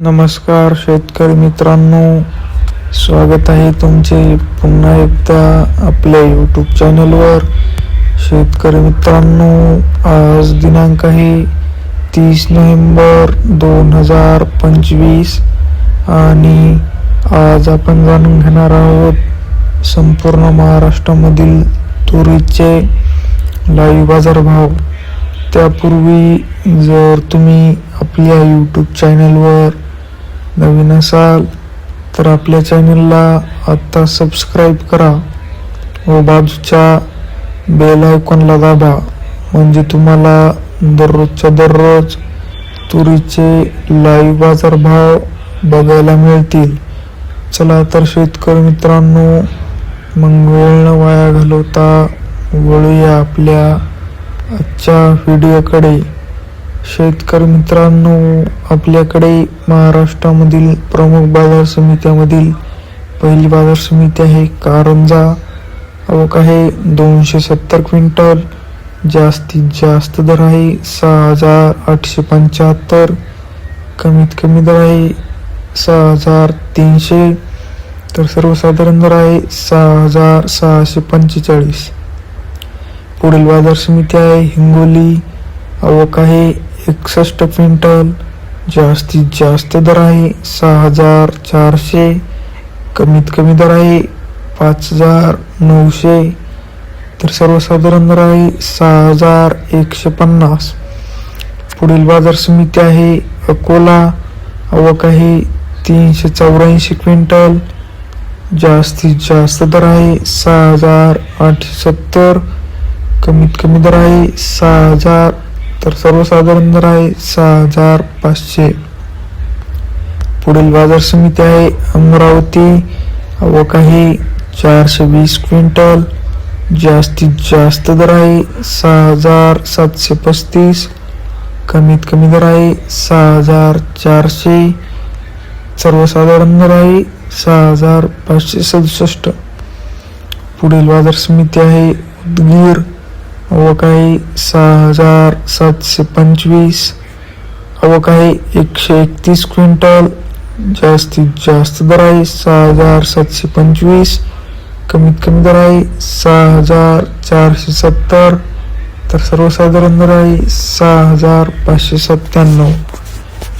नमस्कार शेतकरी मित्रांनो स्वागत आहे तुमचे पुन्हा एकदा आपल्या यूट्यूब चॅनलवर शेतकरी मित्रांनो आज दिनांक आहे तीस नोव्हेंबर दोन हजार पंचवीस आणि आज आपण जाणून घेणार आहोत संपूर्ण महाराष्ट्रामधील तुरीचे लाईव्ह बाजारभाव त्यापूर्वी जर तुम्ही आपल्या यूट्यूब चॅनलवर नवीन असाल तर आपल्या चॅनलला आत्ता सबस्क्राईब करा व बाजूच्या बेल आयकॉनला दाबा. म्हणजे तुम्हाला दररोजच्या दररोज तुरीचे लाईव्ह बाजारभाव बघायला मिळतील. चला तर शेतकरी मित्रांनो मग वेळ न वाया घालवता वळूया आपल्या आजच्या व्हिडिओकडे शेतकरी मित्रांनो आपल्याकडे महाराष्ट्रामधील प्रमुख बाजार समित्यामधील पहिली बाजार समिती आहे कारंजा. आवक आहे दोनशे सत्तर क्विंटल. जास्तीत जास्त दर आहे सहा हजार आठशे पंच्याहत्तर. कमीत कमी दर आहे सहा हजार तीनशे. तर सर्वसाधारण दर आहे सहा हजार सहाशे पंचेचाळीस. पुढील बाजार समिती आहे हिंगोली. आवक आहे एकसष्ट क्विंटल जास्तीत जास्त दर आहे सहा हजार चारशे कमीत कमी दर आहे पाच हजार नऊशे तर सर्वसाधारण दर आहे सहा हजार एकशे पन्नास. पुढील बाजार समिती आहे अकोला आवक आहे तीनशे चौऱ्याऐंशी क्विंटल जास्तीत जास्त दर आहे सहा हजार आठशे सत्तर कमीत कमी दर आहे सहा हजार तर सर्वसाधारण दर आहे सहा हजार पाचशे. पुढील बाजार समिती आहे अमरावती. आवक आहे चारशे वीस क्विंटल. जास्तीत जास्त दर आहे सहा हजार सातशे पस्तीस. कमीत कमी दर आहे सहा हजार चारशे. सर्वसाधारण दर आहे सहा हजार पाचशे सदुसष्ट. पुढील बाजार समिती आहे उदगीर. आवक काही सहा हजार सातशे पंचवीस. आवक काही एकशे एकतीस क्विंटल जास्तीत जास्त दर आहे सहा हजार सातशे पंचवीस. कमीत कमी दर आहे सहा हजार चारशे सत्तर. तर सर्वसाधारण दर आहे सहा हजार पाचशे सत्त्याण्णव.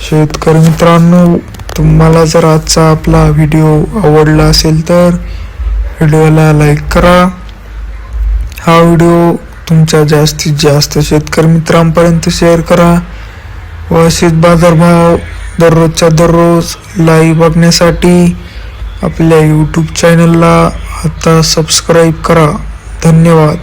शेतकरी मित्रांनो तुम्हाला जर आजचा आपला व्हिडिओ आवडला असेल तर व्हिडिओला लाईक करा. हा व्हिडिओ तुमच्या जास्तीत जास्त शेतकरी मित्रांपर्यंत शेअर करा. व शेत बाजारभाव दररोजच्या दररोज लाईव्ह बघण्यासाठी आपल्या यूट्यूब चॅनलला आता सबस्क्राईब करा. धन्यवाद.